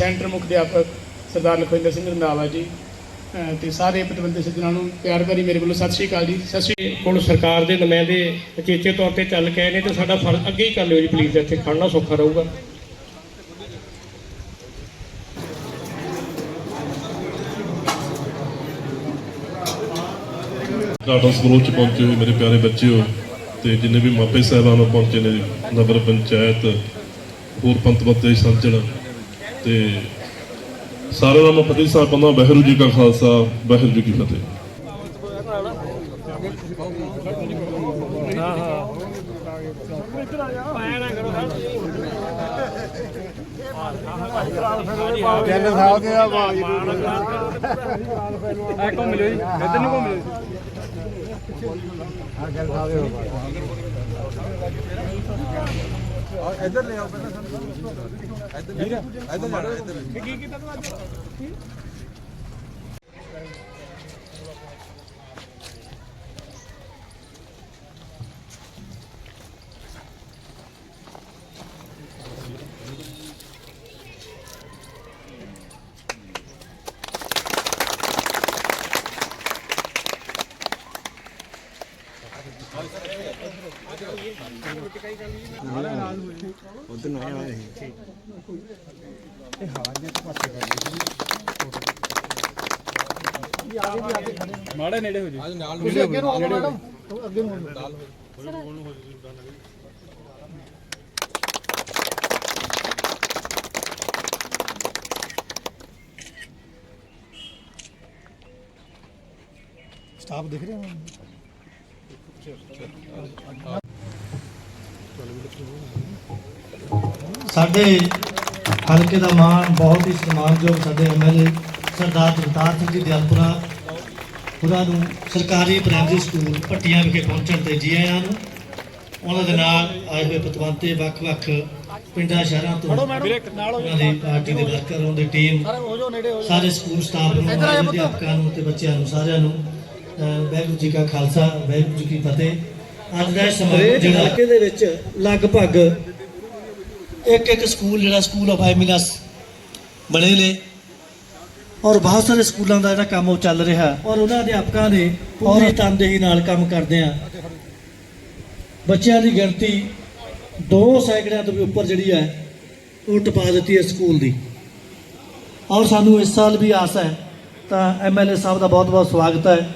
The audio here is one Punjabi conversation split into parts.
ਸੈਂਟਰ ਮੁੱਖ ਅਧਿਆਪਕ ਸਰਦਾਰ ਲਖਵਿੰਦਰ ਸਿੰਘ ਰੰਧਾਵਾ ਜੀ ਤੇ ਸਾਰੇ ਪਤਵੰਤੇ ਸੱਜਣਾਂ ਨੂੰ ਪਿਆਰ ਭਰੀ ਮੇਰੇ ਵੱਲੋਂ ਸਤਿ ਸ਼੍ਰੀ ਅਕਾਲ ਜੀ। ਸਤਿ ਸ਼੍ਰੀ ਹੁਣ ਸਰਕਾਰ ਦੇ ਨੁਮਾਇੰਦੇ ਉਚੇਚੇ ਤੌਰ ਤੇ ਚੱਲ ਕੇ ਆਏ ਨੇ ਤੇ ਸਾਡਾ ਫਰਜ਼ ਅੱਗੇ ਹੀ ਕਰ ਲਿਓ ਜੀ ਪਲੀਜ਼ ਇੱਥੇ ਖੜਨਾ ਸੌਖਾ ਰਹੂਗਾ। ਗਾਰਡਨ ਸਕੂਲ ਚ ਪਹੁੰਚੇ ਹੋਏ ਮੇਰੇ ਪਿਆਰੇ ਬੱਚਿਓ ਤੇ ਜਿੰਨੇ ਵੀ ਮਾਪੇ ਸਾਹਿਬਾਨ ਪਹੁੰਚੇ ਨੇ ਨਗਰ ਪੰਚਾਇਤ ਹੋਰ ਪੰਤ ਮਤੇ ਸੰਚਲ ਤੇ ਸਾਰਿਆਂ ਦਾ ਮੈਂ ਫਤਿਹ ਸਾਹਿਬ ਪੰਦਾ ਵਾਹਿਗੁਰੂ ਜੀ ਕਾ ਖਾਲਸਾ, ਵਾਹਿਗੁਰੂ ਜੀ ਕੀ ਫਤਿਹ। ਕਹਿੰਦੇ ਸਾਹਿਬ ਦੇ ਆ ਬਾਈ ਐ ਘੁੰਮ ਲਿਓ ਜੀ ਇੱਧਰ ਨੂੰ ਘੁੰਮ ਲਿਓ ਆ ਗੱਲ ਸਾਹਿਬ ਦੇ ਹੋ ਇੱਧਰ ਲੈ ਆਓ ਪਹਿਲਾਂ ਇੱਧਰ ਇੱਧਰ ਮਾੜੇ ਨੇੜੇ ਹੋ ਜੀ ਤੁਸੀਂ ਅੱਗੇ ਨੂੰ ਆਓ ਮੈਡਮ। ਅੱਗੇ ਨੂੰ ਸਟਾਫ ਦਿਖ ਰਿਹਾ ਹੈ ਸਾਡੇ ਹਲਕੇ ਦਾ ਮਾਣ ਬਹੁਤ ਹੀ ਸਨਮਾਨਯੋਗ ਸਾਡੇ ਐਮਐਲਏ ਸਰਦਾਰ ਜਗਤਾਰ ਸਿੰਘ ਜੀ ਦਿਆਲਪੁਰਾ ਉਹਨਾਂ ਨੂੰ ਸਰਕਾਰੀ ਪ੍ਰਾਇਮਰੀ ਸਕੂਲ ਭੱਟੀਆਂ ਵਿਖੇ ਪਹੁੰਚਣ ਤੇ ਜੀ ਆਇਆਂ ਨੂੰ। ਉਹਨਾਂ ਦੇ ਨਾਲ ਆਏ ਹੋਏ ਪਤਵੰਤੇ ਵੱਖ-ਵੱਖ ਪਿੰਡਾਂ ਸ਼ਹਿਰਾਂ ਤੋਂ ਉਹਨਾਂ ਦੀ ਪਾਰਟੀ ਦੇ ਵਰਕਰ ਉਹਨਾਂ ਦੀ ਟੀਮ ਸਾਰੇ ਸਕੂਲ ਸਟਾਫ ਨੂੰ ਅਧਿਆਪਕਾਂ ਨੂੰ ਤੇ ਬੱਚਿਆਂ ਨੂੰ ਸਾਰਿਆਂ ਨੂੰ ਵਾਹਿਗੁਰੂ ਜੀ ਕਾ ਖਾਲਸਾ ਵਾਹਿਗੁਰੂ ਜੀ ਕੀ ਫਤਿਹ। ਅੱਜ ਦਾ ਇਹ ਸਮਾਂ ਜਿਹੜਾ ਇਲਾਕੇ ਦੇ ਵਿੱਚ ਲਗਭਗ ਇੱਕ ਇੱਕ ਸਕੂਲ ਜਿਹੜਾ ਸਕੂਲ ਆਫ ਐਮਿਨਸ ਬਣੇ ਨੇ। ਔਰ ਬਹੁਤ ਸਾਰੇ ਸਕੂਲਾਂ ਦਾ ਜਿਹੜਾ ਕੰਮ ਉਹ ਚੱਲ ਰਿਹਾ। ਔਰ ਉਹਨਾਂ ਅਧਿਆਪਕਾਂ ਨੇ ਪੂਰੀ ਤਨਦੇਹੀ ਨਾਲ ਕੰਮ ਕਰਦੇ ਆ। ਬੱਚਿਆਂ ਦੀ ਗਿਣਤੀ ਦੋ ਸੈਂਕੜਿਆਂ ਤੋਂ ਵੀ ਉੱਪਰ ਜਿਹੜੀ ਹੈ ਉਹ ਟਪਾ ਦਿੱਤੀ ਹੈ ਸਕੂਲ ਦੀ। ਔਰ ਸਾਨੂੰ ਇਸ ਸਾਲ ਵੀ ਆਸ ਹੈ ਤਾਂ ਐਮਐਲਏ ਸਾਹਿਬ ਦਾ ਬਹੁਤ ਬਹੁਤ ਸਵਾਗਤ ਹੈ।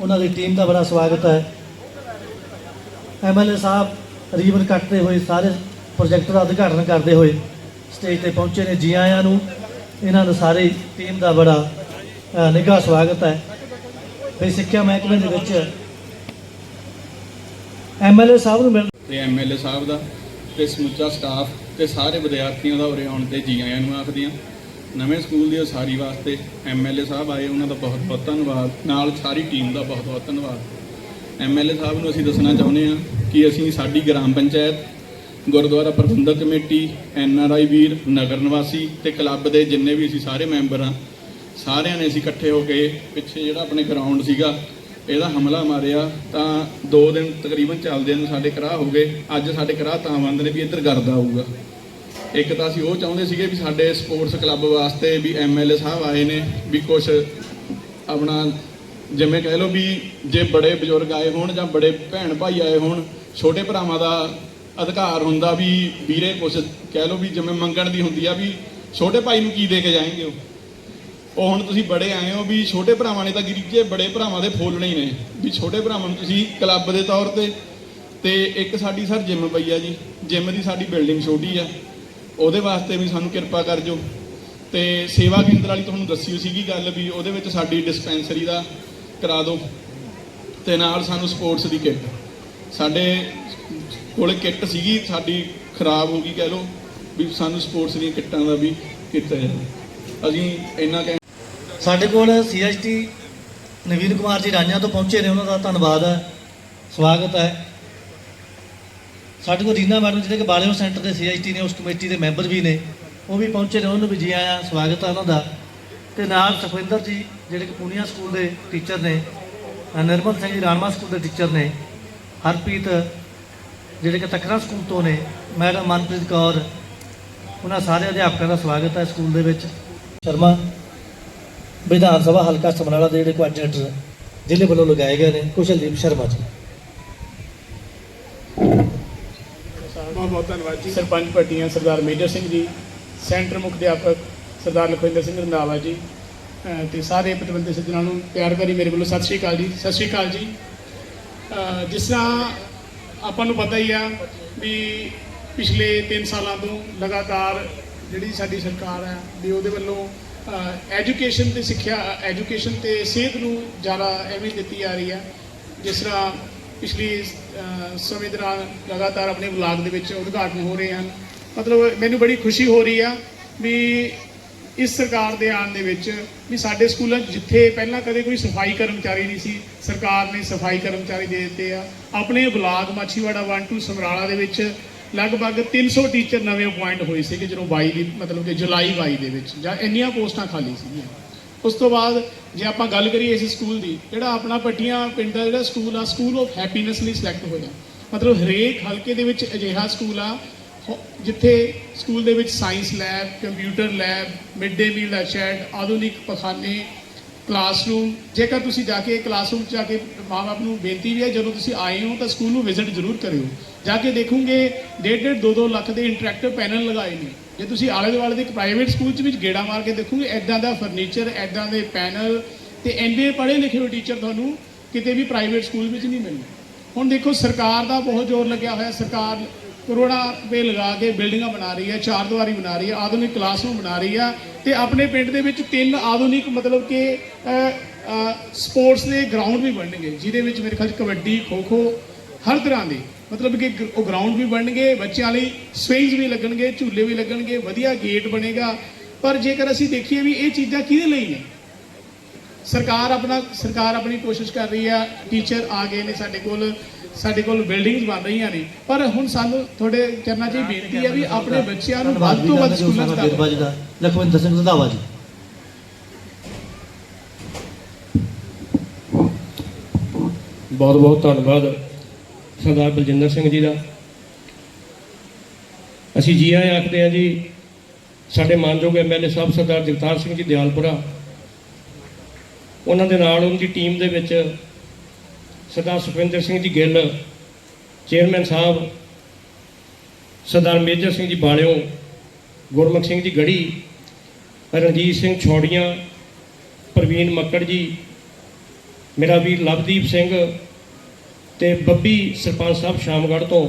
ਉਹਨਾਂ ਦੀ ਟੀਮ ਦਾ ਬੜਾ ਸਵਾਗਤ ਹੈ। ਐਮਐਲਏ ਸਾਹਿਬ ਰੀਬਨ ਕੱਟਦੇ ਹੋਏ ਸਾਰੇ ਪ੍ਰੋਜੈਕਟ ਦਾ ਉਦਘਾਟਨ ਕਰਦੇ ਹੋਏ ਸਟੇਜ ਤੇ ਪਹੁੰਚੇ ਨੇ ਜੀ ਆਇਆਂ ਨੂੰ। ਇਹਨਾਂ ਦਾ ਸਾਰੀ ਟੀਮ ਦਾ ਬੜਾ ਨਿੱਘਾ ਸਵਾਗਤ ਹੈ। ਵੀ ਸਿੱਖਿਆ ਮਹਿਕਮੇ ਦੇ ਵਿੱਚ ਐਮਐਲਏ ਸਾਹਿਬ ਨੂੰ ਮਿਲ ਤੇ ਐਮਐਲਏ ਸਾਹਿਬ ਦਾ, ਤੇ ਸਮੁੱਚਾ ਸਟਾਫ ਤੇ ਸਾਰੇ ਵਿਦਿਆਰਥੀਆਂ ਦਾ ਉਰੇ ਆਉਣ ਤੇ ਜੀ ਆਇਆਂ ਨੂੰ ਆਖਦੀਆਂ। ਨਵੇਂ ਸਕੂਲ ਦੀ ਉਸਾਰੀ ਵਾਸਤੇ ਐਮਐਲਏ ਸਾਹਿਬ ਆਏ, ਉਹਨਾਂ ਦਾ ਬਹੁਤ ਬਹੁਤ ਧੰਨਵਾਦ। ਨਾਲ ਸਾਰੀ ਟੀਮ ਦਾ ਬਹੁਤ ਬਹੁਤ ਧੰਨਵਾਦ। ਐਮਐਲਏ ਸਾਹਿਬ ਨੂੰ ਅਸੀਂ ਦੱਸਣਾ ਚਾਹੁੰਦੇ ਹਾਂ ਕਿ ਅਸੀਂ ਸਾਡੀ ਗ੍ਰਾਮ ਪੰਚਾਇਤ ਗੁਰਦੁਆਰਾ ਪ੍ਰਬੰਧਕ ਕਮੇਟੀ, ਐੱਨ ਆਰ ਆਈ ਵੀਰ, ਨਗਰ ਨਿਵਾਸੀ ਤੇ ਕਲੱਬ ਦੇ ਜਿੰਨੇ ਵੀ ਅਸੀਂ ਸਾਰੇ ਮੈਂਬਰ ਹਾਂ, ਸਾਰਿਆਂ ਨੇ ਅਸੀਂ ਇਕੱਠੇ ਹੋ ਕੇ ਪਿੱਛੇ ਜਿਹੜਾ ਆਪਣੇ ਗਰਾਊਂਡ ਸੀਗਾ, ਇਹਦਾ ਹਮਲਾ ਮਾਰਿਆ। ਤਾਂ 2 ਦਿਨ ਤਕਰੀਬਨ ਚੱਲਦੇ ਨੂੰ ਸਾਡੇ ਕਰਾਹ ਹੋ ਗਏ। ਅੱਜ ਸਾਡੇ ਕਰਾਹ ਤਾਂ ਬੰਦ ਨੇ ਵੀ ਇੱਧਰ ਗਰਦਾ ਆਊਗਾ। ਇੱਕ ਤਾਂ ਅਸੀਂ ਉਹ ਚਾਹੁੰਦੇ ਸੀਗੇ ਵੀ ਸਾਡੇ ਸਪੋਰਟਸ ਕਲੱਬ ਵਾਸਤੇ ਵੀ ਐਮਐਲਏ ਸਾਹਿਬ ਆਏ ਨੇ, ਵੀ ਕੁਝ ਆਪਣਾ ਜਿਵੇਂ ਕਹਿ ਲਓ ਵੀ ਜੇ ਬੜੇ ਬਜ਼ੁਰਗ ਆਏ ਹੋਣ ਜਾਂ ਬੜੇ ਭੈਣ ਭਾਈ ਆਏ ਹੋਣ, ਛੋਟੇ ਭਰਾਵਾਂ ਦਾ ਅਧਿਕਾਰ ਹੁੰਦਾ ਵੀ ਵੀਰੇ ਕੁਝ ਕਹਿ ਲਓ ਵੀ ਜਿਵੇਂ ਮੰਗਣ ਦੀ ਹੁੰਦੀ ਆ ਵੀ ਛੋਟੇ ਭਾਈ ਨੂੰ ਕੀ ਦੇ ਕੇ ਜਾਏਂਗੇ ਉਹ? ਉਹ ਹੁਣ ਤੁਸੀਂ ਬੜੇ ਆਏ ਹੋ ਵੀ ਛੋਟੇ ਭਰਾਵਾਂ ਨੇ ਤਾਂ ਗਿਰੀਜੇ ਬੜੇ ਭਰਾਵਾਂ ਦੇ ਫੋਲਣੇ ਹੀ ਨੇ। ਵੀ ਛੋਟੇ ਭਰਾਵਾਂ ਨੂੰ ਤੁਸੀਂ ਕਲੱਬ ਦੇ ਤੌਰ ਤੇ ਤੇ ਇੱਕ ਸਾਡੀ ਸਰ ਜਿਮ ਪਈ ਆ ਜੀ। ਜਿਮ ਦੀ ਸਾਡੀ ਬਿਲਡਿੰਗ ਛੋਟੀ ਆ। ਉਹਦੇ ਵਾਸਤੇ ਵੀ ਸਾਨੂੰ ਕਿਰਪਾ ਕਰ ਜੋ। ਤੇ ਸੇਵਾ ਕੇਂਦਰ ਵਾਲੀ ਤੁਹਾਨੂੰ ਦੱਸੀ ਸੀਗੀ ਗੱਲ ਵੀ ਉਹਦੇ ਵਿੱਚ ਸਾਡੀ ਡਿਸਪੈਂਸਰੀ ਦਾ ਕਰਾ ਦਿਓ। ਤੇ ਨਾਲ ਸਾਨੂੰ ਸਪੋਰਟਸ ਦੀ ਕਿੱਟ। ਸਾਡੇ ਕੋਲੇ ਕਿੱਟ ਸੀਗੀ, ਸਾਡੀ ਖਰਾਬ ਹੋ ਗਈ ਕਹਿ ਲਓ, ਵੀ ਸਾਨੂੰ ਸਪੋਰਟਸ ਦੀਆਂ ਕਿੱਟਾਂ ਦਾ ਵੀ ਕੀਤਾ ਜਾਵੇ ਅਸੀਂ ਇੰਨਾ ਕਹਿ ਸਾਡੇ ਕੋਲ ਸੀਐਸਟੀ ਨਵੀਨ ਕੁਮਾਰ ਜੀ ਰਾਈਆਂ ਤੋਂ ਪਹੁੰਚੇ ਨੇ, ਉਹਨਾਂ ਦਾ ਧੰਨਵਾਦ ਹੈ, ਸਵਾਗਤ ਹੈ। ਸਾਡੇ ਕੋਲ ਰੀਨਾ ਮੈਡਮ ਜਿਹੜੇ ਕਿ ਬਾਲਿਓ ਸੈਂਟਰ ਦੇ ਸੀਐਸਟੀ ਨੇ, ਉਸ ਕਮੇਟੀ ਦੇ ਮੈਂਬਰ ਵੀ ਨੇ, ਉਹ ਵੀ ਪਹੁੰਚੇ ਨੇ, ਉਹਨਾਂ ਨੂੰ ਵੀ ਜੀ ਆਇਆਂ, ਸਵਾਗਤ ਹੈ ਉਹਨਾਂ ਦਾ। ਤੇ ਨਾਲ ਸੁਖਵਿੰਦਰ ਜੀ, ਜਿਹੜੇ ਕਿ ਪੂਨੀਆ ਸਕੂਲ ਦੇ ਟੀਚਰ ਨੇ ਨਿਰਮਲ ਸਿੰਘ ਜੀ ਰਾਣਵਾ ਸਕੂਲ ਦੇ ਟੀਚਰ ਨੇ, ਹਰਪ੍ਰੀਤ ਜਿਹੜੇ ਕਿ ਤਖਰਾ ਸਕੂਲ ਤੋਂ ਨੇ, ਮੈਡਮ ਮਨਪ੍ਰੀਤ ਕੌਰ, ਉਹਨਾਂ ਸਾਰੇ ਅਧਿਆਪਕਾਂ ਦਾ ਸਵਾਗਤ ਹੈ ਸਕੂਲ ਦੇ ਵਿੱਚ। ਸ਼ਰਮਾ, ਵਿਧਾਨ ਸਭਾ ਹਲਕਾ ਸਮਰਾਲਾ ਦੇ ਜਿਹੜੇ ਕੋਆਰਡੀਨੇਟਰ ਜ਼ਿਲ੍ਹੇ ਵੱਲੋਂ ਲਗਾਏ ਗਏ ਨੇ, ਕੁਸ਼ਲਦੀਪ ਸ਼ਰਮਾ ਜੀ। ਬਹੁਤ ਬਹੁਤ ਧੰਨਵਾਦ ਜੀ। ਸਰਪੰਚ ਪੱਟੀਆਂ ਸਰਦਾਰ ਮੇਜਰ ਸਿੰਘ ਜੀ, ਸੈਂਟਰ ਮੁੱਖ ਅਧਿਆਪਕ ਸਰਦਾਰ ਲਖਵਿੰਦਰ ਸਿੰਘ ਰੰਧਾਵਾ ਜੀ, ਅਹ ਤੇ ਸਾਰੇ ਪਤਵੰਤੇ ਸੱਜਣਾਂ ਨੂੰ ਪਿਆਰ ਭਰੀ ਮੇਰੇ ਵੱਲੋਂ ਸਤਿ ਸ਼੍ਰੀ ਅਕਾਲ ਜੀ। ਸਤਿ ਸ਼੍ਰੀ ਅਕਾਲ ਜੀ। ਜਿਸ ਤਰ੍ਹਾਂ ਆਪਾਂ ਨੂੰ ਪਤਾ ਹੀ ਆ ਵੀ ਪਿਛਲੇ 3 ਸਾਲਾਂ ਤੋਂ ਲਗਾਤਾਰ ਜਿਹੜੀ ਸਾਡੀ ਸਰਕਾਰ ਹੈ ਵੀ ਉਹਦੇ ਵੱਲੋਂ ਐਜੂਕੇਸ਼ਨ ਤੇ ਸਿੱਖਿਆ ਐਜੂਕੇਸ਼ਨ ਤੇ ਸਿਹਤ ਨੂੰ ਜ਼ਿਆਦਾ ਅਹਿਮੀਅਤ ਦਿੱਤੀ ਜਾ ਰਹੀ ਹੈ ਜਿਸ ਤਰ੍ਹਾਂ ਪਿਛਲੀ ਸਮੇਂ ਦੌਰਾਨ ਲਗਾਤਾਰ ਆਪਣੇ ਬਲਾਕ ਦੇ ਵਿੱਚ ਉਦਘਾਟਨ ਹੋ ਰਹੇ ਹਨ। ਮਤਲਬ ਮੈਨੂੰ ਬੜੀ ਖੁਸ਼ੀ ਹੋ ਰਹੀ ਆ ਵੀ ਇਸ ਸਰਕਾਰ ਦੇ ਆਉਣ ਦੇ ਵਿੱਚ ਵੀ ਸਾਡੇ ਸਕੂਲਾਂ 'ਚ ਜਿੱਥੇ ਪਹਿਲਾਂ ਕਦੇ ਕੋਈ ਸਫ਼ਾਈ ਕਰਮਚਾਰੀ ਨਹੀਂ ਸੀ, ਸਰਕਾਰ ਨੇ ਸਫ਼ਾਈ ਕਰਮਚਾਰੀ ਦੇ ਦਿੱਤੇ ਆ। ਆਪਣੇ ਬਲਾਕ ਮਾਛੀਵਾੜਾ 1 2 ਸਮਰਾਲਾ ਦੇ ਵਿੱਚ ਲਗਭਗ 300 ਟੀਚਰ ਨਵੇਂ ਅਪਾਇੰਟ ਹੋਏ ਸੀਗੇ ਜਦੋਂ 22 ਦੀ, ਮਤਲਬ ਕਿ ਜੁਲਾਈ 22 ਦੇ ਵਿੱਚ, ਜਾਂ ਇੰਨੀਆਂ ਪੋਸਟਾਂ ਖਾਲੀ ਸੀਗੀਆਂ। ਉਸ ਤੋਂ ਬਾਅਦ ਜੇ ਆਪਾਂ ਗੱਲ ਕਰੀਏ ਇਸ ਸਕੂਲ ਦੀ, ਜਿਹੜਾ ਆਪਣਾ ਪੱਟੀਆਂ ਪਿੰਡ ਦਾ ਜਿਹੜਾ ਸਕੂਲ ਆ, ਸਕੂਲ ਆਫ ਹੈਪੀਨੈਸ ਲਈ ਸਿਲੈਕਟ ਹੋਇਆ। ਮਤਲਬ ਹਰੇਕ ਹਲਕੇ ਦੇ ਵਿੱਚ ਅਜਿਹਾ ਸਕੂਲ ਆ ਜਿੱਥੇ ਸਕੂਲ ਦੇ ਵਿੱਚ science lab, computer lab, mid day meal ਦਾ ਸ਼ੈਡ, ਆਧੁਨਿਕ ਪਖਾਨੇ, ਕਲਾਸਰੂਮ, ਜੇਕਰ ਤੁਸੀਂ ਜਾ ਕੇ ਕਲਾਸਰੂਮ 'ਚ ਜਾ ਕੇ ਮਾਂ-ਬਾਪ ਨੂੰ ਬੇਨਤੀ ਵੀ ਹੈ, ਜਦੋਂ ਤੁਸੀਂ ਆਏ ਹੋ ਤਾਂ ਸਕੂਲ ਨੂੰ ਵਿਜ਼ਿਟ ਜ਼ਰੂਰ ਕਰਿਓ। ਜਾ ਕੇ ਦੇਖੋਗੇ ਡੇਢ ਡੇਢ 2-2 ਲੱਖ ਦੇ ਇੰਟਰੈਕਟਿਵ ਪੈਨਲ ਲਗਾਏ ਨੇ। ਜੇ ਤੁਸੀਂ ਆਲੇ ਦੁਆਲੇ ਦੇ ਇੱਕ ਪ੍ਰਾਈਵੇਟ ਸਕੂਲ 'ਚ ਵਿੱਚ ਗੇੜਾ ਮਾਰ ਕੇ ਦੇਖੋਗੇ ਐਦਾਂ ਦਾ ਫਰਨੀਚਰ ਐਦਾਂ ਦੇ ਪੈਨਲ ਤੇ ਐਨੇ ਪੜ੍ਹੇ ਲਿਖੇ ਹੋਏ ਟੀਚਰ ਤੁਹਾਨੂੰ ਕਿਤੇ ਵੀ ਪ੍ਰਾਈਵੇਟ ਸਕੂਲ ਵਿੱਚ ਨਹੀਂ ਮਿਲਣੇ ਹੁਣ ਦੇਖੋ, ਸਰਕਾਰ ਦਾ ਬਹੁਤ ਜ਼ੋਰ ਲੱਗਿਆ ਹੋਇਆ, ਸਰਕਾਰ ਕਰੋੜਾਂ ਰੁਪਏ ਲਗਾ ਕੇ ਬਿਲਡਿੰਗਾਂ ਬਣਾ ਰਹੀ ਹੈ, ਚਾਰ ਦੀਵਾਰੀ ਬਣਾ ਰਹੀ ਹੈ, ਆਧੁਨਿਕ ਕਲਾਸਰੂਮ ਬਣਾ ਰਹੀ ਆ ਤੇ ਆਪਣੇ ਪਿੰਡ ਦੇ ਵਿੱਚ ਤਿੰਨ ਆਧੁਨਿਕ ਮਤਲਬ ਕਿ ਸਪੋਰਟਸ ਦੇ ਗਰਾਊਂਡ ਵੀ ਬਣਨਗੇ, ਜਿਹਦੇ ਵਿੱਚ ਮੇਰੇ ਖਿਆਲ 'ਚ ਕਬੱਡੀ ਖੋ ਖੋ ਹਰ ਤਰ੍ਹਾਂ ਦੇ ਮਤਲਬ ਕਿ ਉਹ ਗਰਾਊਂਡ ਵੀ ਬਣਨਗੇ, ਬੱਚਿਆਂ ਲਈ ਸਵਿੰਗਸ ਵੀ ਲੱਗਣਗੇ, ਝੂਲੇ ਵੀ ਲੱਗਣਗੇ, ਵਧੀਆ ਗੇਟ ਬਣੇਗਾ। ਪਰ ਜੇਕਰ ਅਸੀਂ ਦੇਖੀਏ ਵੀ ਇਹ ਚੀਜ਼ਾਂ ਕਿਹਦੇ ਲਈ ਨੇ? ਸਰਕਾਰ ਆਪਣਾ, ਸਰਕਾਰ ਆਪਣੀ ਕੋਸ਼ਿਸ਼ ਕਰ ਰਹੀ ਹੈ ਟੀਚਰ ਆ ਗਏ ਨੇ ਸਾਡੇ ਕੋਲ ਸਾਡੇ ਕੋਲ ਬਿਲਡਿੰਗਸ ਬਣ ਰਹੀਆਂ ਨੇ। ਪਰ ਹੁਣ ਸਾਨੂੰ ਤੁਹਾਡੇ ਚਰਨਾਂ 'ਚ ਬੇਨਤੀ ਹੈ ਵੀ ਆਪਣੇ ਬੱਚਿਆਂ ਨੂੰ ਵੱਧ ਤੋਂ ਵੱਧ ਸਕੂਲਾਂ 'ਚ ਵੀਰਬਾ ਜੀ ਦਾ। ਲਖਵਿੰਦਰ ਸਿੰਘ ਰੰਧਾਵਾ ਜੀ। ਬਹੁਤ ਬਹੁਤ ਧੰਨਵਾਦ ਸਰਦਾਰ ਬਲਜਿੰਦਰ ਸਿੰਘ ਜੀ ਦਾ। ਅਸੀਂ ਜੀ ਆਇਆਂ ਆਖਦੇ ਹਾਂ ਜੀ ਸਾਡੇ ਮਾਨਯੋਗ ਐਮਐਲਏ ਸਾਹਿਬ ਸਰਦਾਰ ਜਗਤਾਰ ਸਿੰਘ ਜੀ ਦਿਆਲਪੁਰਾ ਉਹਨਾਂ ਦੇ ਨਾਲ ਉਹਨਾਂ ਦੀ ਟੀਮ ਦੇ ਵਿੱਚ ਸਰਦਾਰ ਸੁਖਵਿੰਦਰ ਸਿੰਘ ਜੀ ਗਿੱਲ, ਚੇਅਰਮੈਨ ਸਾਹਿਬ, ਸਰਦਾਰ ਮੇਜਰ ਸਿੰਘ ਜੀ ਬਾਲਿਓ, ਗੁਰਮੁਖ ਸਿੰਘ ਜੀ ਗੜੀ, ਰਣਜੀਤ ਸਿੰਘ ਛੋੜੀਆਂ, ਪ੍ਰਵੀਨ ਮੱਕੜ ਜੀ, ਮੇਰਾ ਵੀਰ ਲਵਦੀਪ ਸਿੰਘ ਤੇ ਬੱਬੀ ਸਰਪੰਚ ਸਾਹਿਬ ਸ਼ਾਮਗੜ੍ਹ ਤੋਂ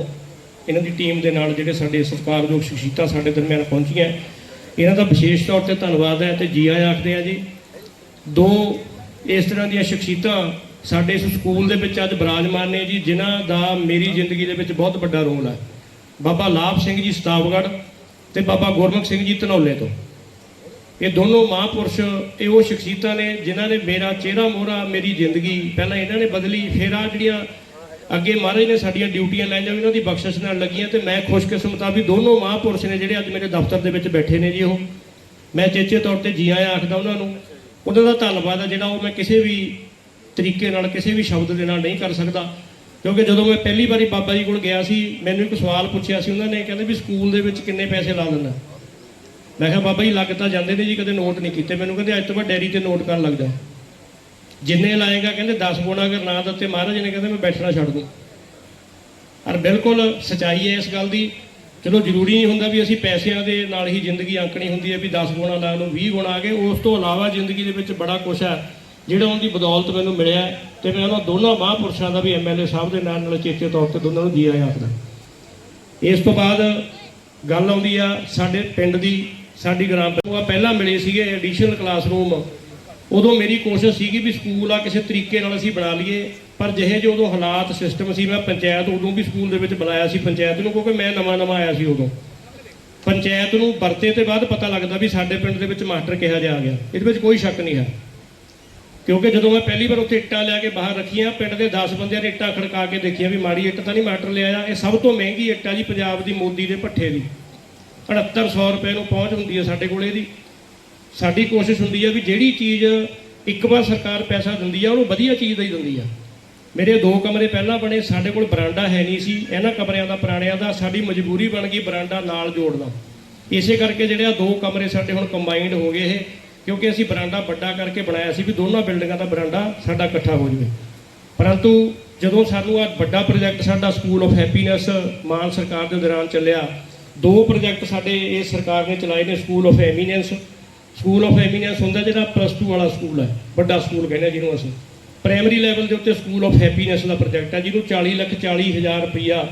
ਇਹਨਾਂ ਦੀ ਟੀਮ ਦੇ ਨਾਲ ਜਿਹੜੇ ਸਾਡੇ ਸਤਿਕਾਰਯੋਗ ਸ਼ਖਸੀਅਤਾਂ ਸਾਡੇ ਦਰਮਿਆਨ ਪਹੁੰਚੀਆਂ। ਇਹਨਾਂ ਦਾ ਵਿਸ਼ੇਸ਼ ਤੌਰ ਤੇ ਧੰਨਵਾਦ ਹੈ ਤੇ ਜੀ ਆਇਆਂ ਆਖਦੇ ਆ ਜੀ, ਦੋ ਇਸ ਤਰ੍ਹਾਂ ਦੀਆਂ ਸ਼ਖਸੀਅਤਾਂ ਸਾਡੇ ਇਸ ਸਕੂਲ ਦੇ ਵਿੱਚ ਅੱਜ ਬਿਰਾਜਮਾਨ ਨੇ ਜੀ, ਜਿਨ੍ਹਾਂ ਦਾ ਮੇਰੀ ਜ਼ਿੰਦਗੀ ਦੇ ਵਿੱਚ ਬਹੁਤ ਵੱਡਾ ਰੋਲ ਹੈ। ਬਾਬਾ ਲਾਭ ਸਿੰਘ ਜੀ ਸਤਾਵਗੜ੍ਹ ਤੇ ਬਾਬਾ ਗੁਰਮੁਖ ਸਿੰਘ ਜੀ ਧਨੌਲੇ ਤੋਂ। ਇਹ ਦੋਨੋਂ ਮਹਾਂਪੁਰਸ਼, ਇਹ ਉਹ ਸ਼ਖਸੀਅਤਾਂ ਨੇ ਜਿਨ੍ਹਾਂ ਨੇ ਮੇਰਾ ਚਿਹਰਾ ਮੋਹਰਾ, ਮੇਰੀ ਜ਼ਿੰਦਗੀ ਪਹਿਲਾਂ ਇਹਨਾਂ ਨੇ ਬਦਲੀ, ਫਿਰ ਆ ਜਿਹੜੀਆਂ ਅੱਗੇ ਮਹਾਰਾਜ ਨੇ ਸਾਡੀਆਂ ਡਿਊਟੀਆਂ ਲਾਈਆਂ, ਵੀ ਉਹਨਾਂ ਦੀ ਬਖਸ਼ਿਸ਼ ਨਾਲ ਲੱਗੀਆਂ ਤੇ ਮੈਂ ਖੁਸ਼ਕਿਸਮਤ ਆ ਵੀ ਦੋਨੋਂ ਮਹਾਂਪੁਰਸ਼ ਨੇ ਜਿਹੜੇ ਅੱਜ ਮੇਰੇ ਦਫ਼ਤਰ ਦੇ ਵਿੱਚ ਬੈਠੇ ਨੇ ਜੀ ਉਹ। ਮੈਂ ਚੇਚੇ ਤੌਰ ਤੇ ਜੀ ਆਇਆਂ ਆਖਦਾ ਉਹਨਾਂ ਨੂੰ। ਉਹਨਾਂ ਦਾ ਧੰਨਵਾਦ ਆ ਜਿਹੜਾ ਉਹ ਮੈਂ ਕਿਸੇ ਵੀ ਤਰੀਕੇ ਨਾਲ ਕਿਸੇ ਵੀ ਸ਼ਬਦ ਦੇ ਨਾਲ ਨਹੀਂ ਕਰ ਸਕਦਾ। ਕਿਉਂਕਿ ਜਦੋਂ ਮੈਂ ਪਹਿਲੀ ਵਾਰੀ ਬਾਬਾ ਜੀ ਕੋਲ ਗਿਆ ਸੀ, ਮੈਨੂੰ ਇੱਕ ਸਵਾਲ ਪੁੱਛਿਆ ਸੀ, ਉਹਨਾਂ ਨੇ ਕਹਿੰਦੇ ਵੀ ਸਕੂਲ ਦੇ ਵਿੱਚ ਕਿੰਨੇ ਪੈਸੇ ਲਾ ਦਿੰਦਾ। ਮੈਂ ਕਿਹਾ, ਬਾਬਾ ਜੀ, ਲੱਗ ਤਾਂ ਜਾਂਦੇ ਨੇ ਜੀ, ਕਦੇ ਨੋਟ ਨਹੀਂ ਕੀਤੇ। ਮੈਨੂੰ ਕਹਿੰਦੇ, ਅੱਜ ਤੋਂ ਬਾਅਦ ਡੈਰੀ ਤੇ ਨੋਟ ਕਰਨ ਲੱਗ ਜਾ। ਜਿੰਨੇ ਲਾਏਗਾ, ਕਹਿੰਦੇ 10 ਗੁਣਾ ਅਗਰ ਨਾ ਦਿੱਤੇ, ਮਹਾਰਾਜ ਨੇ ਕਹਿੰਦੇ, ਮੈਂ ਬੈਠਣਾ ਛੱਡ ਦੂੰ। ਔਰ ਬਿਲਕੁਲ ਸਚਾਈ ਹੈ ਇਸ ਗੱਲ ਦੀ। ਚਲੋ, ਜ਼ਰੂਰੀ ਨਹੀਂ ਹੁੰਦਾ ਵੀ ਅਸੀਂ ਪੈਸਿਆਂ ਦੇ ਨਾਲ ਹੀ ਜ਼ਿੰਦਗੀ ਆਂਕਣੀ ਹੁੰਦੀ ਹੈ, ਵੀ 10 ਗੁਣਾ ਲਾ ਲਓ 20 ਗੁਣਾ ਆ ਗਏ। ਉਸ ਤੋਂ ਇਲਾਵਾ ਜ਼ਿੰਦਗੀ ਦੇ ਵਿੱਚ ਬੜਾ ਕੁਝ ਹੈ। ਜਿਹੜਾ ਉਹਨਾਂ ਦੀ ਬਦੌਲਤ ਮੈਨੂੰ ਮਿਲਿਆ ਹੈ ਤੇ ਮੈਂ ਉਹਨਾਂ ਦੋਨਾਂ ਮਹਾਂਪੁਰਸ਼ਾਂ ਦਾ ਵੀ ਐਮਐਲਏ ਸਾਹਿਬ ਦੇ ਨਾਲ ਨਾਲ ਚੇਤੇ ਤੌਰ ਤੇ ਦੋਨਾਂ ਨੂੰ ਜੀ ਆਖਦਾ ਇਸ ਤੋਂ ਬਾਅਦ ਗੱਲ ਆਉਂਦੀ ਆ ਸਾਡੇ ਪਿੰਡ ਦੀ, ਸਾਡੀ ਗ੍ਰਾਮ ਪੰਚਾਇਤ ਪਹਿਲਾਂ ਮਿਲੇ ਸੀਗੇ ਐਡੀਸ਼ਨਲ ਕਲਾਸਰੂਮ ਉਦੋਂ ਮੇਰੀ ਕੋਸ਼ਿਸ਼ ਸੀਗੀ ਵੀ ਸਕੂਲ ਆ ਕਿਸੇ ਤਰੀਕੇ ਨਾਲ ਅਸੀਂ ਬਣਾ ਲਈਏ, ਪਰ ਜਿਹੇ ਜਿਹੇ ਉਦੋਂ ਹਾਲਾਤ ਸਿਸਟਮ ਸੀ ਮੈਂ ਪੰਚਾਇਤ ਉਦੋਂ ਵੀ ਸਕੂਲ ਦੇ ਵਿੱਚ ਬੁਲਾਇਆ ਸੀ ਪੰਚਾਇਤ ਨੂੰ, ਕਿਉਂਕਿ ਮੈਂ ਨਵਾਂ ਨਵਾਂ ਆਇਆ ਸੀ ਉਦੋਂ। ਪੰਚਾਇਤ ਨੂੰ ਵਰਤੇ ਤੇ ਬਾਅਦ ਪਤਾ ਲੱਗਦਾ ਵੀ ਸਾਡੇ ਪਿੰਡ ਦੇ ਵਿੱਚ ਮਾਸਟਰ ਕਿਹਾ ਜਾ ਗਿਆ। ਇਹਦੇ ਵਿੱਚ ਕੋਈ ਸ਼ੱਕ ਨਹੀਂ ਹੈ। ਕਿਉਂਕਿ ਜਦੋਂ ਮੈਂ ਪਹਿਲੀ ਵਾਰ ਉੱਥੇ ਇੱਟਾਂ ਲਿਆ ਕੇ ਬਾਹਰ ਰੱਖੀਆਂ, ਪਿੰਡ ਦੇ 10 ਬੰਦਿਆਂ ਨੇ ਇੱਟਾਂ ਖੜਕਾ ਕੇ ਦੇਖੀਆਂ ਵੀ ਮਾੜੀ ਇੱਟ ਤਾਂ ਨਹੀਂ ਮਾਸਟਰ ਲਿਆਇਆ ਇਹ ਸਭ ਤੋਂ ਮਹਿੰਗੀ ਇੱਟ ਆ ਜੀ ਪੰਜਾਬ ਦੀ ਮੋਦੀ ਦੇ ਭੱਠੇ ਦੀ। 7800 ਰੁਪਏ ਨੂੰ ਪਹੁੰਚ ਹੁੰਦੀ ਹੈ ਸਾਡੇ ਕੋਲ ਇਹਦੀ। ਸਾਡੀ ਕੋਸ਼ਿਸ਼ ਹੁੰਦੀ ਹੈ ਵੀ ਜਿਹੜੀ ਚੀਜ਼ ਇੱਕ ਵਾਰ ਸਰਕਾਰ ਪੈਸਾ ਦਿੰਦੀ ਆ, ਉਹਨੂੰ ਵਧੀਆ ਚੀਜ਼ ਦਾ ਹੀ ਦਿੰਦੀ ਆ। ਮੇਰੇ ਦੋ ਕਮਰੇ ਪਹਿਲਾਂ ਬਣੇ, ਸਾਡੇ ਕੋਲ ਬਰਾਂਡਾ ਹੈ ਨਹੀਂ ਸੀ, ਇਹਨਾਂ ਕਮਰਿਆਂ ਦਾ, ਪੁਰਾਣਿਆਂ ਦਾ, ਸਾਡੀ ਮਜਬੂਰੀ ਬਣ ਗਈ ਬਰਾਂਡਾ ਨਾਲ ਜੋੜਨਾ। ਇਸੇ ਕਰਕੇ ਜਿਹੜੇ ਆ ਦੋ ਕਮਰੇ ਸਾਡੇ ਹੁਣ ਕੰਬਾਈਨਡ ਹੋ ਗਏ ਇਹ। ਕਿਉਂਕਿ ਅਸੀਂ ਬਰਾਂਡਾ ਵੱਡਾ ਕਰਕੇ ਬਣਾਇਆ ਸੀ ਵੀ ਦੋਨਾਂ ਬਿਲਡਿੰਗਾਂ ਦਾ ਬਰਾਂਡਾ ਸਾਡਾ ਇਕੱਠਾ ਹੋ ਜਾਵੇ। ਪਰੰਤੂ ਜਦੋਂ ਸਾਨੂੰ ਆ ਵੱਡਾ ਪ੍ਰੋਜੈਕਟ ਸਾਡਾ ਸਕੂਲ ਆਫ ਹੈਪੀਨੈਸ ਮਾਨ ਸਰਕਾਰ ਦੇ ਦੌਰਾਨ ਚੱਲਿਆ, ਦੋ ਪ੍ਰੋਜੈਕਟ ਸਾਡੇ ਇਹ ਸਰਕਾਰ ਨੇ ਚਲਾਏ ਨੇ school of eminence school of eminence ਹੁੰਦਾ ਜਿਹੜਾ ਪਲੱਸ 2 ਵਾਲਾ ਸਕੂਲ ਹੈ, ਵੱਡਾ ਸਕੂਲ ਕਹਿੰਦੇ ਆ ਜਿਹਨੂੰ ਅਸੀਂ। ਪ੍ਰਾਇਮਰੀ ਲੈਵਲ ਦੇ ਉੱਤੇ ਸਕੂਲ ਆਫ ਹੈਪੀਨੈਸ ਦਾ ਪ੍ਰੋਜੈਕਟ ਹੈ, ਜਿਹਨੂੰ 40 ਲੱਖ 40 ਹਜ਼ਾਰ ਰੁਪਈਆ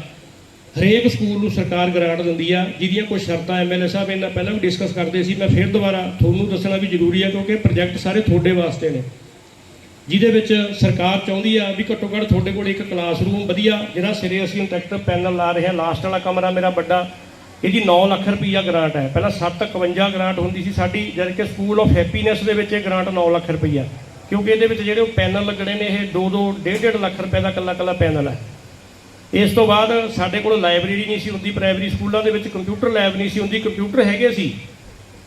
ਹਰੇਕ ਸਕੂਲ ਨੂੰ ਸਰਕਾਰ ਗ੍ਰਾਂਟ ਦਿੰਦੀ ਆ, ਜਿਹਦੀਆਂ ਕੋਈ ਸ਼ਰਤਾਂ ਐਮਐਲਏ ਸਾਹਿਬ ਇਹਨਾਂ ਪਹਿਲਾਂ ਵੀ ਡਿਸਕਸ ਕਰਦੇ ਸੀ, ਮੈਂ ਫਿਰ ਦੁਬਾਰਾ ਤੁਹਾਨੂੰ ਦੱਸਣਾ ਵੀ ਜ਼ਰੂਰੀ ਆ, ਕਿਉਂਕਿ ਪ੍ਰੋਜੈਕਟ ਸਾਰੇ ਤੁਹਾਡੇ ਵਾਸਤੇ ਨੇ। ਜਿਹਦੇ ਵਿੱਚ ਸਰਕਾਰ ਚਾਹੁੰਦੀ ਆ ਵੀ ਘੱਟੋ ਘੱਟ ਤੁਹਾਡੇ ਕੋਲ ਇੱਕ ਕਲਾਸਰੂਮ ਵਧੀਆ, ਜਿਹੜਾ ਸਿਰੇ ਅਸੀਂ ਇੰਟਰੈਕਟਿਵ ਪੈਨਲ ਲਾ ਰਹੇ ਹਾਂ ਲਾਸਟ ਵਾਲਾ ਕਮਰਾ ਮੇਰਾ ਵੱਡਾ, ਇਹਦੀ 9 ਲੱਖ ਰੁਪਈਆ ਗ੍ਰਾਂਟ ਹੈ। ਪਹਿਲਾਂ 751 ਗ੍ਰਾਂਟ ਹੁੰਦੀ ਸੀ ਸਾਡੀ, ਜਦ ਕਿ ਸਕੂਲ ਆਫ ਹੈਪੀਨੈਸ ਦੇ ਵਿੱਚ ਇਹ ਗ੍ਰਾਂਟ 9 ਲੱਖ ਰੁਪਈਆ। ਕਿਉਂਕਿ ਇਹਦੇ ਵਿੱਚ ਜਿਹੜੇ ਉਹ ਪੈਨਲ ਲੱਗਣੇ ਨੇ, ਇਹ 2-2 1.5 ਲੱਖ ਰੁਪਏ ਦਾ ਇਕੱਲਾ ਇਕੱਲਾ ਪੈਨਲ ਹੈ। ਇਸ ਤੋਂ ਬਾਅਦ ਸਾਡੇ ਕੋਲ ਲਾਇਬ੍ਰੇਰੀ ਨਹੀਂ ਸੀ ਹੁੰਦੀ, ਪ੍ਰਾਇਮਰੀ ਸਕੂਲਾਂ ਦੇ ਵਿੱਚ ਕੰਪਿਊਟਰ ਲੈਬ ਨਹੀਂ ਸੀ ਹੁੰਦੀ, ਕੰਪਿਊਟਰ ਹੈਗੇ ਸੀ।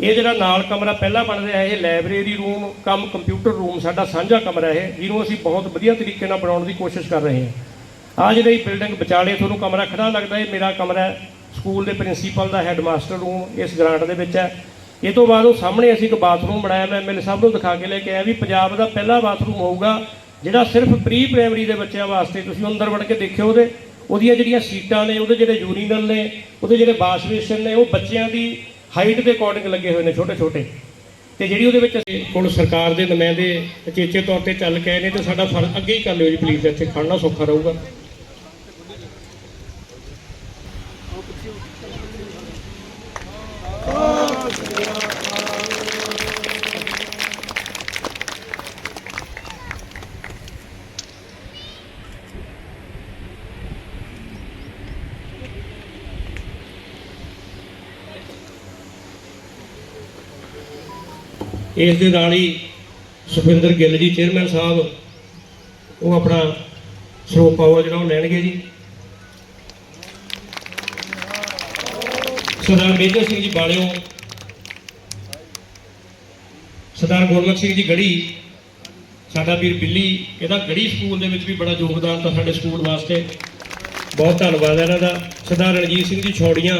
ਇਹ ਜਿਹੜਾ ਨਾਲ ਕਮਰਾ ਪਹਿਲਾਂ ਬਣ ਰਿਹਾ, ਇਹ library room cum computer room ਸਾਡਾ ਸਾਂਝਾ ਕਮਰਾ ਹੈ, ਜਿਹਨੂੰ ਅਸੀਂ ਬਹੁਤ ਵਧੀਆ ਤਰੀਕੇ ਨਾਲ ਬਣਾਉਣ ਦੀ ਕੋਸ਼ਿਸ਼ ਕਰ ਰਹੇ ਹਾਂ। ਆ ਜਿਹੜੀ ਬਿਲਡਿੰਗ ਵਿਚਾਲੇ ਤੁਹਾਨੂੰ ਕਮਰਾ ਖੜਾ ਲੱਗਦਾ, ਇਹ ਮੇਰਾ ਕਮਰਾ ਹੈ। ਸਕੂਲ ਦੇ ਪ੍ਰਿੰਸੀਪਲ ਦਾ ਹੈੱਡਮਾਸਟਰ ਰੂਮ ਇਸ ਗ੍ਰਾਂਟ ਦੇ ਵਿੱਚ ਹੈ। ਇਹ ਤੋਂ ਬਾਅਦ ਉਹ ਸਾਹਮਣੇ ਅਸੀਂ ਇੱਕ ਬਾਥਰੂਮ ਬਣਾਇਆ, ਮੈਂ ਐਮਐਲਏ ਸਾਹਿਬ ਨੂੰ ਦਿਖਾ ਕੇ ਲੈ ਕੇ ਆਇਆ ਵੀ ਪੰਜਾਬ ਦਾ ਪਹਿਲਾ ਬਾਥਰੂਮ ਹੋਊਗਾ, ਜਿਹੜਾ ਸਿਰਫ ਪ੍ਰੀ ਪ੍ਰਾਇਮਰੀ ਦੇ ਬੱਚਿਆਂ ਵਾਸਤੇ, ਤੁਸੀਂ ਅੰਦਰ ਵੜ ਕੇ ਦੇਖਿਓ ਉਹਦੇ। ਉਹਦੀਆਂ ਜਿਹੜੀਆਂ ਸੀਟਾਂ ਨੇ, ਉਹਦੇ ਜਿਹੜੇ ਯੂਰੀਨਲ ਨੇ, ਉਹਦੇ ਜਿਹੜੇ ਵਾਸ਼ ਨੇ, ਉਹ ਬੱਚਿਆਂ ਦੀ ਹਾਈਟ ਦੇ ਅਕੋਰਡਿੰਗ ਲੱਗੇ ਹੋਏ ਨੇ ਛੋਟੇ ਛੋਟੇ ਤੇ ਜਿਹੜੀ ਉਹਦੇ ਵਿੱਚ ਕੋਲ ਸਰਕਾਰ ਦੇ ਨੁਮਾਇੰਦੇ ਚੇਚੇ ਤੌਰ ਤੇ ਚੱਲ ਕੇ ਆਏ ਨੇ, ਤੇ ਸਾਡਾ ਫਰਜ਼ ਅੱਗੇ ਹੀ ਕਰ ਲਿਓ ਜੀ ਪਲੀਜ਼ ਇੱਥੇ ਖੜਨਾ ਸੌਖਾ ਰਹੂਗਾ। ਇਸ ਦੇ ਨਾਲ ਹੀ ਸੁਖਵਿੰਦਰ ਗਿੱਲ ਜੀ ਚੇਅਰਮੈਨ ਸਾਹਿਬ, ਉਹ ਆਪਣਾ ਸਰੋ ਪਾਵਰ ਜਿਹੜਾ ਉਹ ਲੈਣਗੇ ਜੀ। ਸਰਦਾਰ ਮੇਜਰ ਸਿੰਘ ਜੀ ਬਾਲਿਓ, ਸਰਦਾਰ ਗੁਰਮੁਖ ਸਿੰਘ ਜੀ ਗੜੀ, ਸਾਡਾ ਵੀਰ ਬਿੱਲੀ, ਇਹਦਾ ਗੜੀ ਸਕੂਲ ਦੇ ਵਿੱਚ ਵੀ ਬੜਾ ਯੋਗਦਾਨ ਤਾਂ ਸਾਡੇ ਸਕੂਲ ਵਾਸਤੇ। ਬਹੁਤ ਧੰਨਵਾਦ ਹੈ ਇਹਨਾਂ ਦਾ। ਸਰਦਾਰ ਰਣਜੀਤ ਸਿੰਘ ਜੀ ਛੋੜੀਆਂ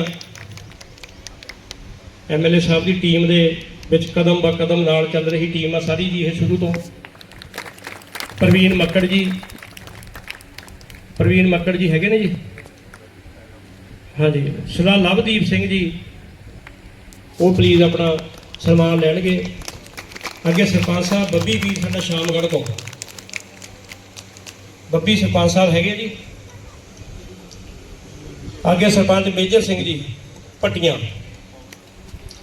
ਐਮਐਲਏ ਸਾਹਿਬ ਦੀ ਟੀਮ ਦੇ ਵਿੱਚ ਕਦਮ ਬਾ ਕਦਮ ਨਾਲ ਚੱਲ ਰਹੀ ਟੀਮ ਆ ਸਾਰੀ ਜੀ, ਇਹ ਸ਼ੁਰੂ ਤੋਂ। ਪ੍ਰਵੀਨ ਮੱਕੜ ਜੀ। ਪ੍ਰਵੀਨ ਮੱਕੜ ਜੀ ਹੈਗੇ ਨੇ ਜੀ? ਹਾਂਜੀ ਸਰਦਾਰ ਲਵਦੀਪ ਸਿੰਘ ਜੀ। ਉਹ ਪਲੀਜ਼ ਆਪਣਾ ਸਨਮਾਨ ਲੈਣਗੇ। ਅੱਗੇ ਸਰਪੰਚ ਸਾਹਿਬ, ਬੱਬੀ ਵੀਰ ਸਾਡਾ ਸ਼ਾਮਗੜ੍ਹ ਤੋਂ। ਬੱਬੀ ਸਰਪੰਚ ਸਾਹਿਬ ਹੈਗੇ ਜੀ? ਅੱਗੇ ਸਰਪੰਚ ਮੇਜਰ ਸਿੰਘ ਜੀ ਪੱਟੀਆਂ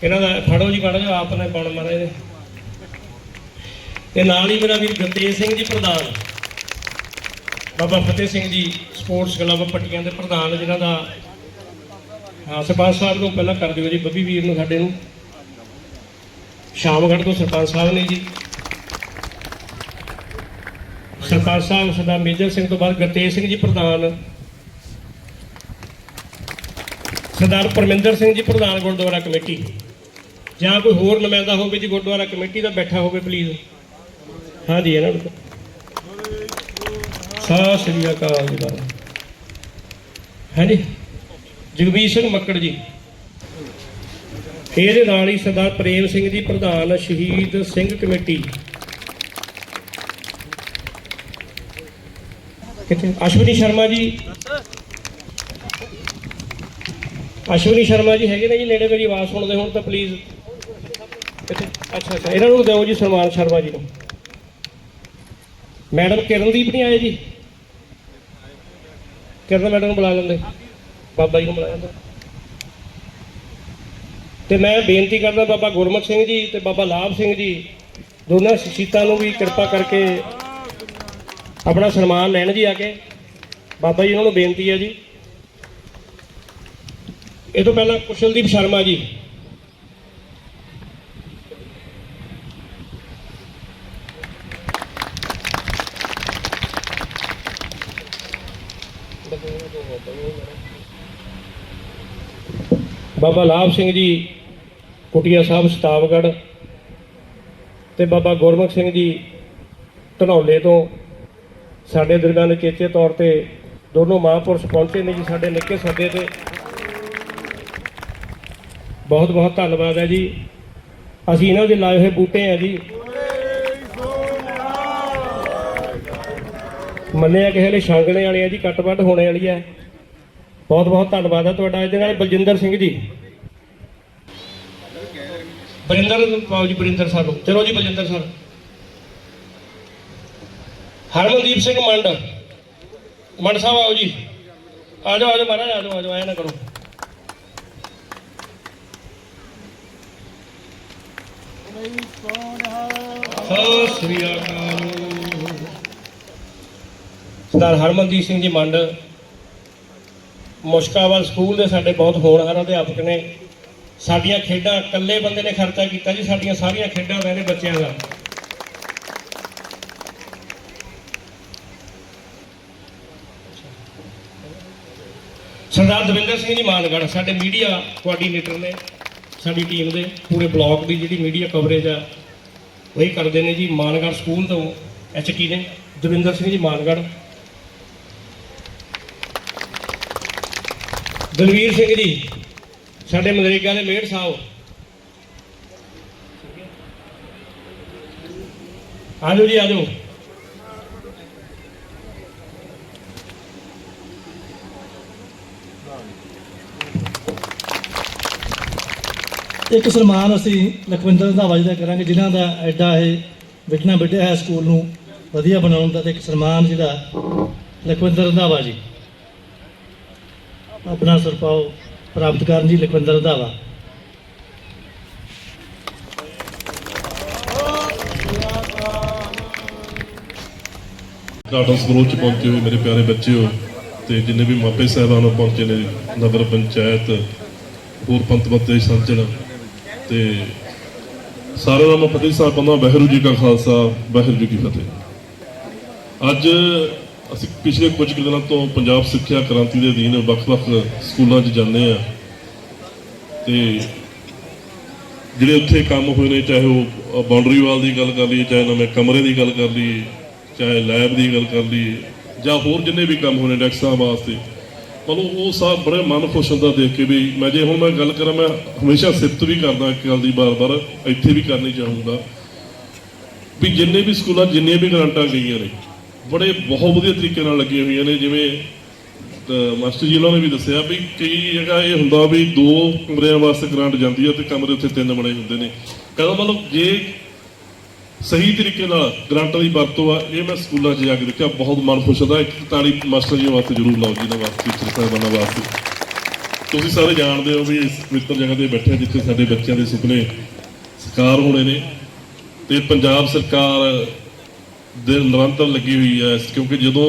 ਇਹਨਾਂ ਦਾ ਫੜੋ ਜੀ ਫੜੋ ਜੀ, ਆਪ ਨੇ ਪਾਉਣ ਮਾਰੇ ਇਹਦੇ ਤੇ ਨਾਲ ਹੀ ਮੇਰਾ ਵੀਰ ਗੁਰਤੇਜ ਸਿੰਘ ਜੀ ਪ੍ਰਧਾਨ। ਬਾਬਾ ਫਤਿਹ ਸਿੰਘ ਜੀ ਸਪੋਰਟਸ ਕਲੱਬ ਪੱਟੀਆਂ ਦੇ ਪ੍ਰਧਾਨ, ਜਿਨ੍ਹਾਂ ਦਾ ਹਾਂ, ਸਰਪੰਚ ਸਾਹਿਬ ਨੂੰ ਪਹਿਲਾਂ ਕਰ ਦਿਓ ਜੀ, ਬੱਬੀ ਵੀਰ ਨੂੰ ਸਾਡੇ ਨੂੰ। ਸ਼ਾਮਗੜ੍ਹ ਤੋਂ ਸਰਪੰਚ ਸਾਹਿਬ ਨੇ ਜੀ। ਸਰਪੰਚ ਸਾਹਿਬ, ਸਰਦਾਰ ਮੇਜਰ ਸਿੰਘ ਤੋਂ ਬਾਅਦ ਗੁਰਤੇਜ ਸਿੰਘ ਜੀ ਪ੍ਰਧਾਨ। ਸਰਦਾਰ ਪਰਮਿੰਦਰ ਸਿੰਘ ਜੀ ਪ੍ਰਧਾਨ ਗੁਰਦੁਆਰਾ ਕਮੇਟੀ। ਜਾਂ ਕੋਈ ਹੋਰ ਨੁਮਾਇੰਦਾ ਹੋਵੇ ਜੀ ਗੁਰਦੁਆਰਾ ਕਮੇਟੀ ਦਾ ਬੈਠਾ ਹੋਵੇ ਪਲੀਜ਼ ਹਾਂਜੀ, ਇਹਨਾਂ ਨੂੰ ਸਤਿ ਸ੍ਰੀ ਅਕਾਲ ਜੀ ਬਾਬਾ ਹਾਂਜੀ, ਜਗਬੀਰ ਸਿੰਘ ਮੱਕੜ ਜੀ। ਇਹਦੇ ਨਾਲ ਹੀ ਸਰਦਾਰ ਪ੍ਰੇਮ ਸਿੰਘ ਜੀ, ਪ੍ਰਧਾਨ ਸ਼ਹੀਦ ਸਿੰਘ ਕਮੇਟੀ। ਕਿੱਥੇ? ਅਸ਼ਵਨੀ ਸ਼ਰਮਾ ਜੀ। ਅਸ਼ਵਨੀ ਸ਼ਰਮਾ ਜੀ ਹੈਗੇ ਨੇ ਜੀ ਨੇੜੇ ਮੇਰੀ ਆਵਾਜ਼ ਸੁਣਦੇ ਹੋਣ ਤਾਂ ਪਲੀਜ਼ ਅੱਛਾ ਅੱਛਾ ਇਹਨਾਂ ਨੂੰ ਦਿਓ ਜੀ ਸਨਮਾਨ ਸ਼ਰਮਾ ਜੀ ਨੂੰ। ਮੈਡਮ ਕਿਰਨਦੀਪ ਨਹੀਂ ਆਏ ਜੀ? ਕਿਰਨ ਮੈਡਮ ਨੂੰ ਬੁਲਾ ਲੈਂਦੇ। ਬਾਬਾ ਜੀ ਨੂੰ ਬੁਲਾ ਲੈਂਦੇ। ਤੇ ਮੈਂ ਬੇਨਤੀ ਕਰਦਾ ਬਾਬਾ ਗੁਰਮੁਖ ਸਿੰਘ ਜੀ ਤੇ ਬਾਬਾ ਲਾਭ ਸਿੰਘ ਜੀ, ਦੋਨਾਂ ਸ਼ਖਸੀਅਤਾਂ ਨੂੰ ਵੀ ਕਿਰਪਾ ਕਰਕੇ ਆਪਣਾ ਸਨਮਾਨ ਲੈਣ ਜੀ ਆ ਕੇ। ਬਾਬਾ ਜੀ ਉਹਨਾਂ ਨੂੰ ਬੇਨਤੀ ਹੈ ਜੀ। ਇਹ ਤੋਂ ਪਹਿਲਾਂ ਕੁਸ਼ਲਦੀਪ ਸ਼ਰਮਾ ਜੀ। ਬਾਬਾ ਲਾਭ ਸਿੰਘ ਜੀ, ਕੁਟੀਆ ਸਾਹਿਬ ਸਤਾਵਗੜ ਤੇ ਬਾਬਾ ਗੁਰਮੁਖ ਸਿੰਘ ਜੀ ਧਨੌਲੇ ਤੋਂ। ਸਾਡੇ ਦਰਗਾਹ ਚੇਚੇ ਤੌਰ ਤੇ ਦੋਨੋਂ ਮਹਾਂਪੁਰਸ਼ ਪਹੁੰਚੇ ਨੇ ਜੀ ਸਾਡੇ ਨਿੱਕੇ ਸੱਦੇ ਤੇ। ਬਹੁਤ ਬਹੁਤ ਧੰਨਵਾਦ ਹੈ ਜੀ। ਅਸੀਂ ਇਹਨਾਂ ਦੇ ਲਾਏ ਹੋਏ ਬੂਟੇ ਆ ਜੀ। ਮੰਨਿਆ ਕਿਸੇ ਨੇ ਛਾਂਗਣੇ ਵਾਲੇ ਆ ਜੀ, ਕੱਟ ਵੱਢ ਹੋਣੇ ਵਾਲੀ ਹੈ। ਬਹੁਤ ਬਹੁਤ ਧੰਨਵਾਦ ਹੈ ਤੁਹਾਡਾ। ਇਹਦੇ ਨਾਲ ਬਲਜਿੰਦਰ ਸਿੰਘ ਜੀ। ਬਰਿੰਦਰ ਪਾਓ ਜੀ ਬਰਿੰਦਰ ਸਾਹਿਬ ਨੂੰ। ਚਲੋ ਜੀ ਬਲਜਿੰਦਰ ਸਰ ਹਰਮਨਦੀਪ ਸਿੰਘ ਮੰਡ। ਮੰਡ ਸਾਹਿਬ ਆਓ ਜੀ। ਆ ਜਾਓ ਆ ਜਾਓ ਮਹਾਰਾਜ, ਆ ਜਾਓ ਆ ਜਾਓ, ਐ ਨਾ ਕਰੋ। ਸਤਿ ਸ੍ਰੀ ਅਕਾਲ। ਸਰਦਾਰ ਹਰਮਨਦੀਪ ਸਿੰਘ ਜੀ ਮੰਡ। ਮੁਸ਼ਕਾਵਾਲ ਸਕੂਲ ਦੇ ਸਾਡੇ ਬਹੁਤ ਹੋਣਹਾਰ ਅਧਿਆਪਕ ਨੇ। ਸਾਡੀਆਂ ਖੇਡਾਂ ਇਕੱਲੇ ਬੰਦੇ ਨੇ ਖਰਚਾ ਕੀਤਾ ਜੀ, ਸਾਡੀਆਂ ਸਾਰੀਆਂ ਖੇਡਾਂ ਦਾ ਇਹਨੇ ਬੱਚਿਆਂ ਦਾ। ਸਰਦਾਰ ਦਵਿੰਦਰ ਸਿੰਘ ਜੀ ਮਾਨਗੜ ਸਾਡੇ ਮੀਡੀਆ ਕੋਆਰਡੀਨੇਟਰ ਨੇ, ਸਾਡੀ ਟੀਮ ਦੇ, ਪੂਰੇ ਬਲਾਕ ਦੀ ਜਿਹੜੀ ਮੀਡੀਆ ਕਵਰੇਜ ਆ, ਉਹੀ ਕਰਦੇ ਨੇ ਜੀ ਮਾਨਗੜ ਸਕੂਲ ਤੋਂ ਐਚਟੀ ਨੇ, ਦਵਿੰਦਰ ਸਿੰਘ ਜੀ ਮਾਨਗੜ ਦਲਵੀਰ ਸਿੰਘ ਜੀ ਸਾਡੇ ਮਨਰੇਗਾ ਦੇ ਮੇਅਰ ਸਾਹਿਬ। ਆਜੋ ਜੀ, ਆਜੋ। ਇੱਕ ਸਨਮਾਨ ਅਸੀਂ ਲਖਵਿੰਦਰ ਰੰਧਾਵਾ ਜੀ ਦਾ ਕਰਾਂਗੇ, ਜਿਨ੍ਹਾਂ ਦਾ ਐਡਾ ਇਹ ਵਿਕਣਾ ਵਿੱਢਿਆ ਹੈ ਸਕੂਲ ਨੂੰ ਵਧੀਆ ਬਣਾਉਣ ਦਾ ਤੇ ਇੱਕ ਸਨਮਾਨ ਜਿਹੜਾ ਲਖਵਿੰਦਰ ਰੰਧਾਵਾ ਜੀ। ਆਪਣਾ ਸਰਪਾਓ ਪ੍ਰਾਪਤ ਕਰਨ ਜੀ ਲਖਵਿੰਦਰ ਰੰਧਾਵਾ। ਡਾਟਾ ਸਕੂਲ ਚ ਪਹੁੰਚੇ ਹੋਏ ਮੇਰੇ ਪਿਆਰੇ ਬੱਚਿਓ ਤੇ ਜਿੰਨੇ ਵੀ ਮਾਪੇ ਸਾਹਿਬਾਨ ਪਹੁੰਚੇ ਨੇ, ਨਗਰ ਪੰਚਾਇਤ, ਹੋਰ ਪੰਤਵਤੇ ਸੰਚਲ ਤੇ ਸਾਰਿਆਂ ਦਾ ਮੈਂ ਫਤਿਹ ਸਾਹਿਬ ਕਹਿੰਦਾ ਵਾਹਿਗੁਰੂ ਜੀ ਕਾ ਖਾਲਸਾ, ਵਾਹਿਗੁਰੂ ਜੀ ਕੀ ਫਤਿਹ। ਅੱਜ ਅਸੀਂ ਪਿਛਲੇ ਕੁਝ ਕੁ ਦਿਨਾਂ ਤੋਂ ਪੰਜਾਬ ਸਿੱਖਿਆ ਕ੍ਰਾਂਤੀ ਦੇ ਅਧੀਨ ਵੱਖ-ਵੱਖ ਸਕੂਲਾਂ 'ਚ ਜਾਂਦੇ ਆ ਤੇ ਜਿਹੜੇ ਉੱਥੇ ਕੰਮ ਹੋਏ ਨੇ, ਚਾਹੇ ਉਹ ਬਾਉਂਡਰੀ ਵਾਲ ਦੀ ਗੱਲ ਕਰ ਲਈਏ, ਚਾਹੇ ਨਵੇਂ ਕਮਰੇ ਦੀ ਗੱਲ ਕਰ ਲਈਏ, ਚਾਹੇ ਲੈਬ ਦੀ ਗੱਲ ਕਰ ਲਈਏ, ਜਾਂ ਹੋਰ ਜਿੰਨੇ ਵੀ ਕੰਮ ਹੋਣੇ ਡੈਕਸਾਂ ਵਾਸਤੇ, ਮਤਲਬ ਉਹ ਸਭ ਬੜੇ ਮਨ ਖੁਸ਼ ਹੁੰਦਾ ਦੇਖ ਕੇ ਵੀ ਮੈਂ ਜੇ ਹੁਣ ਮੈਂ ਗੱਲ ਕਰਾਂ, ਮੈਂ ਹਮੇਸ਼ਾ ਸਿਫਤ ਵੀ ਕਰਦਾ ਇੱਕ ਗੱਲ ਦੀ ਬਾਰ-ਬਾਰ, ਇੱਥੇ ਵੀ ਕਰਨੀ ਚਾਹੂੰਗਾ। ਵੀ ਜਿੰਨੇ ਵੀ ਸਕੂਲਾਂ, ਜਿੰਨੀਆਂ ਵੀ ਗ੍ਰਾਂਟਾਂ ਗਈਆਂ ਨੇ ਬੜੇ ਬਹੁਤ ਵਧੀਆ ਤਰੀਕੇ ਨਾਲ ਲੱਗੀਆਂ ਹੋਈਆਂ ਨੇ, ਜਿਵੇਂ ਮਾਸਟਰ ਜੀ ਉਹਨਾਂ ਨੇ ਵੀ ਦੱਸਿਆ ਵੀ ਕਈ ਜਗ੍ਹਾ ਇਹ ਹੁੰਦਾ ਵੀ ਦੋ ਕਮਰਿਆਂ ਵਾਸਤੇ ਗ੍ਰਾਂਟ ਜਾਂਦੀ ਹੈ ਤੇ ਕਮਰੇ ਉੱਥੇ ਤਿੰਨ ਬਣੇ ਹੁੰਦੇ ਨੇ। ਕਹਿੰਦਾ ਮਤਲਬ ਜੇ ਸਹੀ ਤਰੀਕੇ ਨਾਲ ਗ੍ਰਾਂਟਾਂ ਦੀ ਵਰਤੋਂ ਆ, ਇਹ ਮੈਂ ਸਕੂਲਾਂ 'ਚ ਜਾ ਕੇ ਦੇਖਿਆ, ਬਹੁਤ ਮਨ ਖੁਸ਼ ਹੁੰਦਾ। ਇੱਕ ਤਾਲੀ ਮਾਸਟਰ ਜੀ ਵਾਸਤੇ ਜ਼ਰੂਰ ਲਾਓ ਜੀ, ਇਹਨਾਂ ਵਾਸਤੇ ਟੀਚਰ ਸਾਹਿਬਾਨਾਂ ਵਾਸਤੇ। ਤੁਸੀਂ ਸਾਰੇ ਜਾਣਦੇ ਹੋ ਵੀ ਇਸ ਪਵਿੱਤਰ ਜਗ੍ਹਾ ਤੇ ਬੈਠੇ ਜਿੱਥੇ ਸਾਡੇ ਬੱਚਿਆਂ ਦੇ ਸੁਪਨੇ ਸਾਕਾਰ ਹੋਣੇ ਨੇ। ਤੇ ਪੰਜਾਬ ਸਰਕਾਰ ਦੇ ਨਿਰੰਤਰ ਲੱਗੀ ਹੋਈ ਹੈ ਕਿਉਂਕਿ ਜਦੋਂ